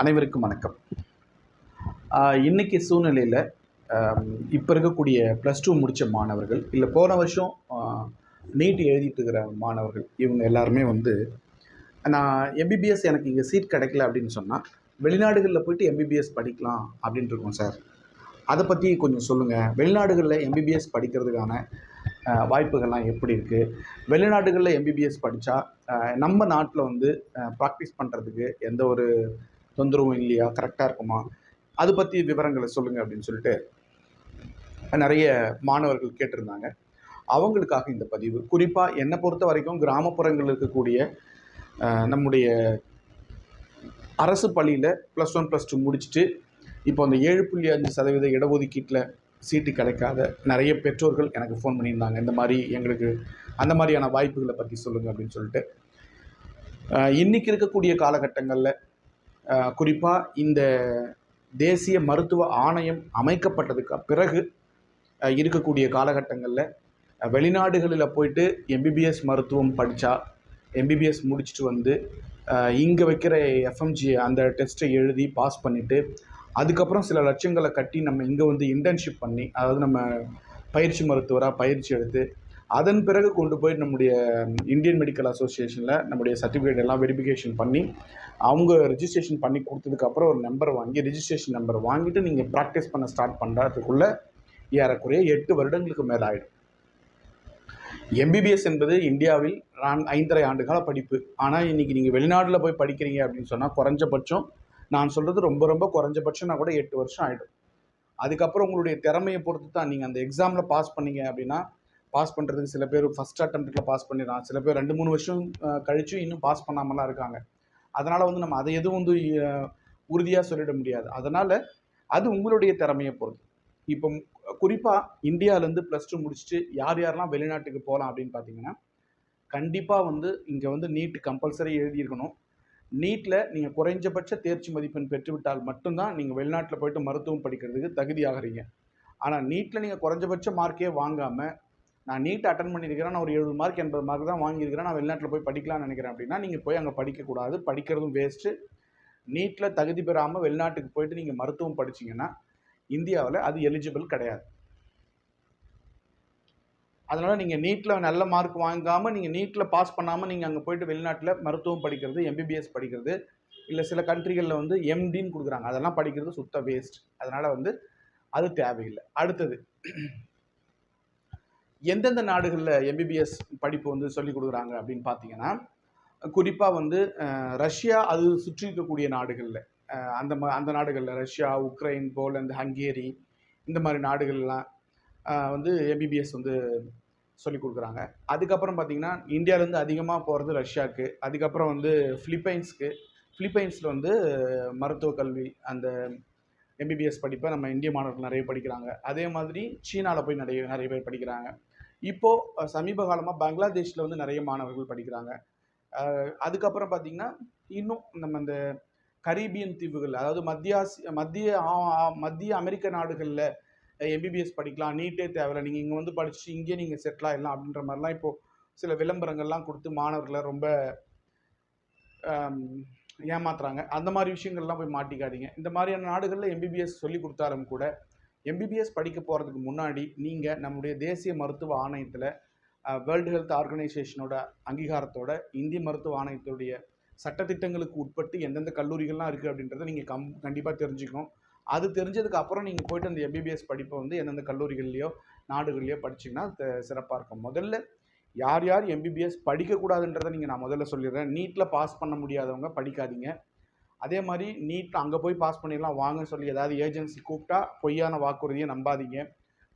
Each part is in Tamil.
அனைவருக்கும் வணக்கம். இன்றைக்கி சூழ்நிலையில் இப்போ இருக்கக்கூடிய ப்ளஸ் டூ முடித்த மாணவர்கள் இல்லை போன வருஷம் நீட் எழுதிட்டு இருக்கிற மாணவர்கள் இவங்க எல்லாருமே வந்து நான் எம்பிபிஎஸ் எனக்கு இங்கே சீட் கிடைக்கல அப்படின்னு சொன்னால் வெளிநாடுகளில் போயிட்டு எம்பிபிஎஸ் படிக்கலாம் அப்படின்ட்டு இருக்கோம் சார் அதை பற்றி கொஞ்சம் சொல்லுங்கள் வெளிநாடுகளில் எம்பிபிஎஸ் படிக்கிறதுக்கான வாய்ப்புகள்லாம் எப்படி இருக்குது வெளிநாடுகளில் எம்பிபிஎஸ் படித்தா நம்ம நாட்டில் வந்து ப்ராக்டிஸ் பண்ணுறதுக்கு எந்த ஒரு தொந்தரவும் இல்லையா? கரெக்டாக இருக்குமா? அது பற்றி விவரங்களை சொல்லுங்கள் அப்படின்னு சொல்லிட்டு நிறைய மாணவர்கள் கேட்டிருந்தாங்க. அவங்களுக்காக இந்த பதிவு. குறிப்பாக என்னை பொறுத்த வரைக்கும் கிராமப்புறங்களில் இருக்கக்கூடிய நம்முடைய அரசு பள்ளியில் ப்ளஸ் ஒன் ப்ளஸ் டூ முடிச்சுட்டு இப்போ அந்த ஏழு புள்ளி அஞ்சு சதவீத இடஒதுக்கீட்டில் சீட்டு கிடைக்காத நிறைய பெற்றோர்கள் எனக்கு ஃபோன் பண்ணியிருந்தாங்க. இந்த மாதிரி எங்களுக்கு அந்த மாதிரியான வாய்ப்புகளை பற்றி சொல்லுங்கள் அப்படின்னு சொல்லிட்டு. இன்றைக்கி இருக்கக்கூடிய காலகட்டங்களில் குறிப்பாக இந்த தேசிய மருத்துவ ஆணையம் அமைக்கப்பட்டதுக்கு பிறகு இருக்கக்கூடிய காலகட்டங்களில் வெளிநாடுகளில் போயிட்டு எம்பிபிஎஸ் மருத்துவம் படித்தா எம்பிபிஎஸ் முடிச்சுட்டு வந்து இங்கே வைக்கிற எஃப்எம்ஜி அந்த டெஸ்ட்டை எழுதி பாஸ் பண்ணிவிட்டு அதுக்கப்புறம் சில லட்சங்களை கட்டி நம்ம இங்கே வந்து இன்டர்ன்ஷிப் பண்ணி அதாவது நம்ம பயிற்சி மருத்துவராக பயிற்சி எடுத்து அதன் பிறகு கொண்டு போய் நம்முடைய இந்தியன் மெடிக்கல் அசோசியேஷனில் நம்முடைய சர்டிஃபிகேட் எல்லாம் வெரிஃபிகேஷன் பண்ணி அவங்க ரிஜிஸ்ட்ரேஷன் பண்ணி கொடுத்ததுக்கப்புறம் ஒரு நம்பர் வாங்கி ரிஜிஸ்ட்ரேஷன் நம்பர் வாங்கிட்டு நீங்கள் ப்ராக்டிஸ் பண்ண ஸ்டார்ட் பண்ணுறதுக்குள்ளே ஏறக்குறைய எட்டு வருடங்களுக்கு மேலே ஆகிடும் எம்பிபிஎஸ் என்பது இந்தியாவில் ஐந்தரை ஆண்டுகால படிப்பு. ஆனால் இன்றைக்கி நீங்கள் வெளிநாட்டில் போய் படிக்கிறீங்க அப்படின்னு சொன்னால் குறைஞ்சபட்சம் நான் சொல்கிறது ரொம்ப ரொம்ப குறைஞ்சபட்சம்னா கூட எட்டு வருஷம் ஆகிடும் அதுக்கப்புறம் உங்களுடைய திறமையை பொறுத்து தான் நீங்கள் அந்த எக்ஸாமில் பாஸ் பண்ணீங்க அப்படின்னா பாஸ் பண்ணுறதுக்கு சில பேர் ஃபஸ்ட் அட்டம்ப்டில் பாஸ் பண்ணிடலாம் சில பேர் ரெண்டு மூணு வருஷம் கழிச்சும் இன்னும் பாஸ் பண்ணாமலாம் இருக்காங்க. அதனால் வந்து நம்ம அதை எதுவும் வந்து உறுதியாக சொல்லிட முடியாது. அதனால் அது உங்களுடைய திறமையை பொறுத்து. இப்போ குறிப்பாக இந்தியாவிலேருந்து ப்ளஸ் டூ முடிச்சுட்டு யார் யாரெல்லாம் வெளிநாட்டுக்கு போகலாம் அப்படின்னு பார்த்தீங்கன்னா கண்டிப்பாக வந்து இங்கே வந்து நீட் கம்பல்சரி எழுதியிருக்கணும். நீட்டில் நீங்கள் குறைஞ்சபட்ச தேர்ச்சி மதிப்பெண் பெற்றுவிட்டால் மட்டும்தான் நீங்கள் வெளிநாட்டில் போயிட்டு மருத்துவம் படிக்கிறதுக்கு தகுதியாகிறீங்க. ஆனால் நீட்டில் நீங்கள் குறைஞ்சபட்ச மார்க்கே வாங்காமல் நான் நீட் அட்டன் பண்ணியிருக்கிறேன் நான் ஒரு எழுபது மார்க் எண்பது மார்க் தான் வாங்கியிருக்கிறேன் நான் வெளிநாட்டில் போய் படிக்கலாம்னு நினைக்கிறேன் அப்படின்னா நீங்கள் போய் அங்கே படிக்கக்கூடாது. படிக்கிறதும் வேஸ்ட்டு நீட்டில் தகுதி பெறாமல் வெளிநாட்டுக்கு போயிட்டு நீங்கள் மருத்துவம் படிச்சீங்கன்னா இந்தியாவில் அது எலிஜிபிள் கிடையாது. அதனால் நீங்கள் நீட்டில் நல்ல மார்க் வாங்காமல் நீங்கள் நீட்டில் பாஸ் பண்ணாமல் நீங்கள் அங்கே போயிட்டு வெளிநாட்டில் மருத்துவம் படிக்கிறது எம்பிபிஎஸ் படிக்கிறது இல்லை சில கண்ட்ரிகளில் வந்து எம்டின்னு கொடுக்குறாங்க. அதெல்லாம் படிக்கிறது சுத்த வேஸ்ட் அதனால் வந்து அது தேவையில்லை. அடுத்தது எந்தெந்த நாடுகளில் எம்பிபிஎஸ் படிப்பு வந்து சொல்லிக் கொடுக்குறாங்க அப்படின்னு பார்த்தீங்கன்னா குறிப்பாக வந்து ரஷ்யா அது சுற்றி இருக்கக்கூடிய நாடுகளில். அந்த மா அந்த நாடுகளில் ரஷ்யா உக்ரைன் போலந்து ஹங்கேரி இந்த மாதிரி நாடுகள்லாம் வந்து எம்பிபிஎஸ் வந்து சொல்லிக் கொடுக்குறாங்க. அதுக்கப்புறம் பார்த்தீங்கன்னா இந்தியாவிலேருந்து அதிகமாக போகிறது ரஷ்யாவுக்கு. அதுக்கப்புறம் வந்து ஃபிலிப்பைன்ஸ்க்கு ஃபிலிப்பைன்ஸில் வந்து மருத்துவ கல்வி அந்த எம்பிபிஎஸ் படிப்பை நம்ம இந்திய மாணவர்கள் நிறைய படிக்கிறாங்க. அதே மாதிரி சீனாவில் போய் நிறைய நிறைய பேர் படிக்கிறாங்க. இப்போது சமீப காலமாக பங்களாதேஷில் வந்து நிறைய மாணவர்கள் படிக்கிறாங்க. அதுக்கப்புறம் பார்த்திங்கன்னா இன்னும் நம்ம இந்த கரீபியன் தீவுகள் அதாவது மத்திய ஆசி மத்திய ஆ- ஆ- மத்திய அமெரிக்க நாடுகளில் எம்பிபிஎஸ் படிக்கலாம் நீட்டே தேவையில்லை. நீங்கள் இங்கே வந்து படித்து இங்கேயே நீங்கள் செட்டில் ஆகிடலாம் அப்படின்ற மாதிரிலாம் இப்போது சில விளம்பரங்கள்லாம் கொடுத்து மாணவர்களை ரொம்ப ஏமாத்துறாங்க. அந்த மாதிரி விஷயங்கள்லாம் போய் மாட்டிக்காதீங்க. இந்த மாதிரியான நாடுகளில் எம்பிபிஎஸ் சொல்லி கொடுத்தாலும் கூட எம்பிபிஎஸ் படிக்க போகிறதுக்கு முன்னாடி நீங்கள் நம்முடைய தேசிய மருத்துவ ஆணையத்தில் வேர்ல்டு ஹெல்த் ஆர்கனைசேஷனோட அங்கீகாரத்தோட இந்திய மருத்துவ ஆணையத்துடைய சட்டத்திட்டங்களுக்கு உட்பட்டு எந்தெந்த கல்லூரிகள்லாம் இருக்குது அப்படின்றத நீங்கள் கம் கண்டிப்பாக தெரிஞ்சுக்கணும். அது தெரிஞ்சதுக்கு அப்புறம் நீங்கள் போயிட்டு அந்த எம்பிபிஎஸ் படிப்பை வந்து எந்தெந்த கல்லூரிகள்லையோ நாடுகள்லையோ படிச்சிங்கன்னா சிறப்பாக இருக்கும். முதல்ல யார் யார் எம்பிபிஎஸ் படிக்கக்கூடாதுன்றதை நீங்கள் நான் முதல்ல சொல்லிடுறேன். நீட்டில் பாஸ் பண்ண முடியாதவங்க படிக்காதீங்க. அதே மாதிரி நீட் அங்கே போய் பாஸ் பண்ணிடலாம் வாங்கன்னு சொல்லி ஏதாவது ஏஜென்சி கூப்பிட்டா பொய்யான வாக்குறுதியை நம்பாதீங்க.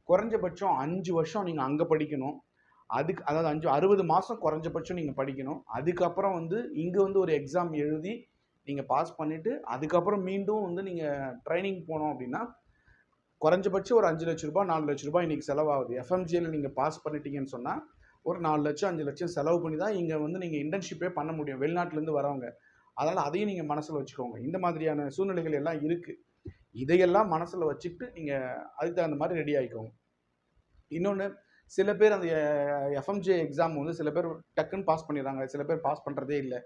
குறைஞ்சபட்சம் அஞ்சு வருஷம் நீங்கள் அங்கே படிக்கணும். அதுக்கு அதாவது அஞ்சு அறுபது மாதம் குறைஞ்சபட்சம் நீங்கள் படிக்கணும். அதுக்கப்புறம் வந்து இங்கே வந்து ஒரு எக்ஸாம் எழுதி நீங்கள் பாஸ் பண்ணிவிட்டு அதுக்கப்புறம் மீண்டும் வந்து நீங்கள் ட்ரைனிங் போனோம் அப்படின்னா குறைஞ்சபட்சம் ஒரு அஞ்சு லட்ச ரூபாய் நாலு லட்ச ரூபாய் இன்றைக்கி செலவாகுது. எஃப்எம்ஜியில் நீங்கள் பாஸ் பண்ணிட்டீங்கன்னு சொன்னால் ஒரு நாலு லட்சம் அஞ்சு லட்சம் செலவு பண்ணி தான் இங்கே வந்து நீங்கள் இன்டர்ன்ஷிப்பே பண்ண முடியும். வெளிநாட்டிலேருந்து வரவங்க. அதனால் அதையும் நீங்கள் மனசில் வச்சுக்கோங்க. இந்த மாதிரியான சூழ்நிலைகள் எல்லாம் இருக்குது இதையெல்லாம் மனசில் வச்சுக்கிட்டு நீங்கள் அதுக்கு தகுந்த மாதிரி ரெடி ஆகிக்கோங்க இன்னொன்று சில பேர் அந்த எஃப்எம்ஜே எக்ஸாம் வந்து சில பேர் டக்குன்னு பாஸ் பண்ணிடுறாங்க. சில பேர் பாஸ் பண்ணுறதே இல்லை.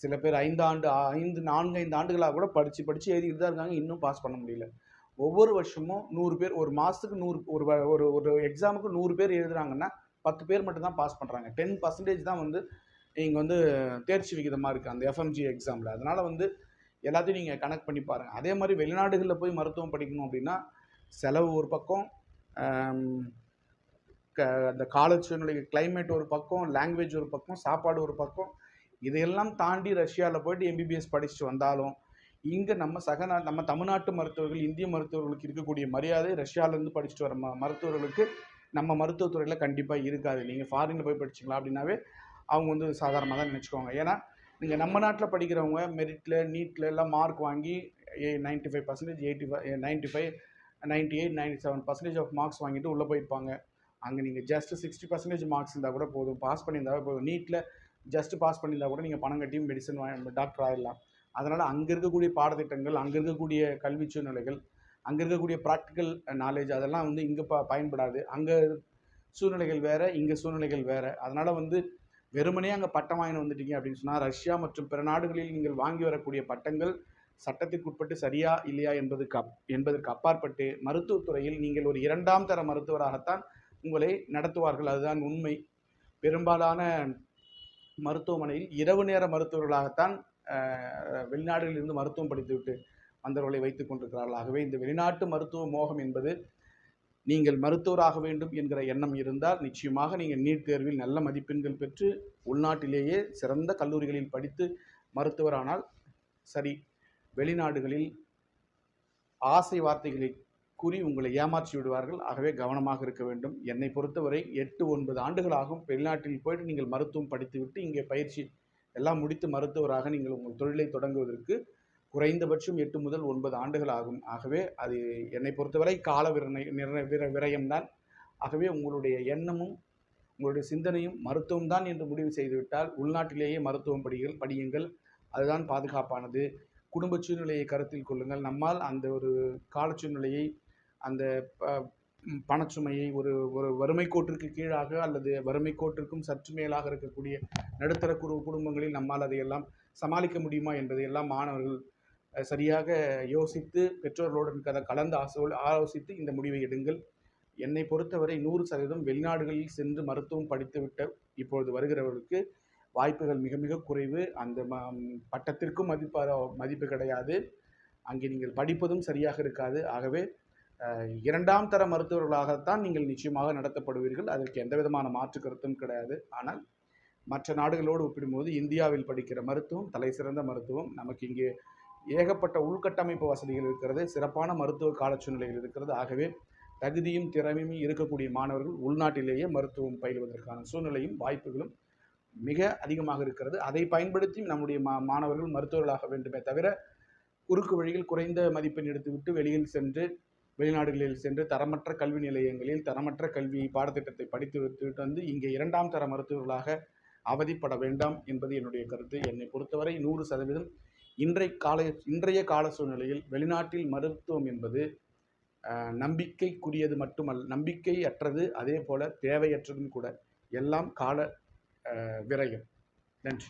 சில பேர் ஐந்தாண்டு ஐந்து நான்கு ஐந்து ஆண்டுகளாக கூட படித்து படித்து எழுதிக்கிட்டு தான் இருக்காங்க. இன்னும் பாஸ் பண்ண முடியல. ஒவ்வொரு வருஷமும் நூறு பேர் ஒரு மாதத்துக்கு நூறு ஒரு வ- ஒரு ஒரு எக்ஸாமுக்கு நூறு பேர் எழுதுறாங்கன்னா பத்து பேர் மட்டும் தான் பாஸ் பண்ணுறாங்க டென் பர்சன்டேஜ் தான் வந்து இங்கே வந்து தேர்ச்சி விகிதமாக இருக்குது அந்த எஃப்எம்ஜி எக்ஸாமில் அதனால் வந்து எல்லாத்தையும் நீங்கள் கனெக்ட் பண்ணி பாருங்கள் அதே மாதிரி வெளிநாடுகளில் போய் மருத்துவம் படிக்கணும் அப்படின்னா செலவு ஒரு பக்கம் க அந்த காலேஜினுடைய கிளைமேட் ஒரு பக்கம் லாங்குவேஜ் ஒரு பக்கம் சாப்பாடு ஒரு பக்கம். இதையெல்லாம் தாண்டி ரஷ்யாவில் போயிட்டு எம்பிபிஎஸ் படிச்சுட்டு வந்தாலும் இங்கே நம்ம சக நம்ம தமிழ்நாட்டு மருத்துவர்கள் இந்திய மருத்துவர்களுக்கு இருக்கக்கூடிய மரியாதை ரஷ்யாவிலேருந்து படிச்சுட்டு வர ம மருத்துவர்களுக்கு நம்ம மருத்துவத்துறையில் கண்டிப்பாக இருக்காது. நீங்கள் ஃபாரினில் போய் படிச்சிங்களா அப்படின்னாவே அவங்க வந்து சாதாரணமாக தான் நினச்சிக்குவாங்க. ஏன்னா நீங்கள் நம்ம நாட்டில் படிக்கிறவங்க மெரிட்டில் நீட்டில் எல்லாம் மார்க் வாங்கி ninety five percentage eighty five ninety five ninety eight ninety seven percentage of marks வாங்கிட்டு உள்ளே போயிருப்பாங்க. அங்கே நீங்கள் ஜஸ்ட் சிக்ஸ்டி பர்சன்டேஜ் மார்க்ஸ் இருந்தால் கூட போதும். பாஸ் பண்ணியிருந்தாவே போதும். நீட்டில் ஜஸ்ட் பாஸ் பண்ணியிருந்தா கூட நீங்கள் பணம் கட்டியும் மெடிசன் டாக்டர் ஆகிடலாம் அதனால் அங்கே இருக்கக்கூடிய பாடத்திட்டங்கள் அங்கே இருக்கக்கூடிய கல்வி சூழ்நிலைகள் அங்கே இருக்கக்கூடிய ப்ராக்டிக்கல் நாலேஜ் அதெல்லாம் வந்து இங்கே ப பயன்படாது. அங்கே சூழ்நிலைகள் வேறு இங்கே சூழ்நிலைகள் வேறு. அதனால் வந்து வெறுமனே அங்கே பட்டம் வாங்கிட்டு வந்துட்டீங்க அப்படின்னு சொன்னால் ரஷ்யா மற்றும் பிற நாடுகளில் நீங்கள் வாங்கி வரக்கூடிய பட்டங்கள் சட்டத்திற்குட்பட்டு சரியா இல்லையா என்பதுக்கு அப் என்பதற்கு அப்பாற்பட்டு மருத்துவத்துறையில் நீங்கள் ஒரு இரண்டாம் தர மருத்துவராகத்தான் உங்களை நடத்துவார்கள். அதுதான் உண்மை. பெரும்பாலான மருத்துவமனையில் இரவு நேர மருத்துவர்களாகத்தான் வெளிநாடுகளிலிருந்து மருத்துவம் படித்துவிட்டு வந்தவர்களை வைத்துக் கொண்டிருக்கிறார்கள். ஆகவே இந்த வெளிநாட்டு மருத்துவ மோகம் என்பது நீங்கள் மருத்துவராக வேண்டும் என்கிற எண்ணம் இருந்தால் நிச்சயமாக நீங்கள் நீட் தேர்வில் நல்ல மதிப்பெண்கள் பெற்று உள்நாட்டிலேயே சிறந்த கல்லூரிகளில் படித்து மருத்துவரானால் சரி வெளிநாடுகளில் ஆசை வார்த்தைகளை கூறி உங்களை ஏமாற்றி விடுவார்கள். ஆகவே கவனமாக இருக்க வேண்டும். என்னை பொறுத்தவரை எட்டு ஒன்பது ஆண்டுகளாகும் வெளிநாட்டில் போயிட்டு நீங்கள் மருத்துவம் படித்துவிட்டு இங்கே பயிற்சி எல்லாம் முடித்து மருத்துவராக நீங்கள் உங்கள் தொழிலை தொடங்குவதற்கு குறைந்தபட்சம் எட்டு முதல் ஒன்பது ஆண்டுகள் ஆகும். ஆகவே அது என்னை பொறுத்தவரை கால விரணை விர விரயம்தான். ஆகவே உங்களுடைய எண்ணமும் உங்களுடைய சிந்தனையும் மருத்துவம் தான் என்று முடிவு செய்துவிட்டால் உள்நாட்டிலேயே மருத்துவம் படிகள் படியுங்கள். அதுதான் பாதுகாப்பானது. குடும்ப சூழ்நிலையை கருத்தில் கொள்ளுங்கள். நம்மால் அந்த ஒரு கால சூழ்நிலையை அந்த ப- பணச்சுமையை ஒரு ஒரு வறுமை கோட்டிற்கு கீழாக அல்லது வறுமை கோட்டிற்கும் சற்று மேலாக இருக்கக்கூடிய நடுத்தர குடும்பங்களில் நம்மால் அதையெல்லாம் சமாளிக்க முடியுமா என்பதையெல்லாம் மாணவர்கள் சரியாக யோசித்து பெற்றோர்களுடன் கத கலந்து ஆசோ ஆலோசித்து இந்த முடிவை எடுங்கள். என்னை பொறுத்தவரை நூறு சதவீதம் வெளிநாடுகளில் சென்று மருத்துவம் படித்துவிட்ட இப்பொழுது வருகிறவர்களுக்கு வாய்ப்புகள் மிக மிக குறைவு. அந்த ம பட்டத்திற்கும் மதிப்பு மதிப்பு கிடையாது. அங்கே நீங்கள் படிப்பதும் சரியாக இருக்காது. ஆகவே இரண்டாம் தர மருத்துவர்களாகத்தான் நீங்கள் நிச்சயமாக நடத்தப்படுவீர்கள். அதற்கு எந்த விதமான மாற்று கருத்தும் கிடையாது. ஆனால் மற்ற நாடுகளோடு ஒப்பிடும்போது இந்தியாவில் படிக்கிற மருத்துவம் தலை சிறந்த மருத்துவம் நமக்கு இங்கே ஏகப்பட்ட உள்கட்டமைப்பு வசதிகள் இருக்கிறது சிறப்பான மருத்துவ கால சூழ்நிலைகள் இருக்கிறது. ஆகவே தகுதியும் திறமையும் இருக்கக்கூடிய மாணவர்கள் உள்நாட்டிலேயே மருத்துவம் பயில்வதற்கான சூழ்நிலையும் வாய்ப்புகளும் மிக அதிகமாக இருக்கிறது. அதை பயன்படுத்தி நம்முடைய மா மாணவர்கள் மருத்துவர்களாக வேண்டுமே தவிர குறுக்கு வழியில் குறைந்த மதிப்பெண் எடுத்துவிட்டு வெளியில் சென்று வெளிநாடுகளில் சென்று தரமற்ற கல்வி நிலையங்களில் தரமற்ற கல்வி பாடத்திட்டத்தை படித்து விட்டுவிட்டு வந்து இங்கே இரண்டாம் தர மருத்துவர்களாக அவதிப்பட வேண்டாம் என்பது என்னுடைய கருத்து. என்னை பொறுத்தவரை நூறு சதவீதம் இன்றைய கால இன்றைய கால சூழ்நிலையில் வெளிநாட்டில் மருத்துவம் என்பது நம்பிக்கைக்குரியது மட்டுமல்ல நம்பிக்கை அற்றது அதே போல தேவையற்றதும் கூட. எல்லாம் கால விரயம். நன்றி.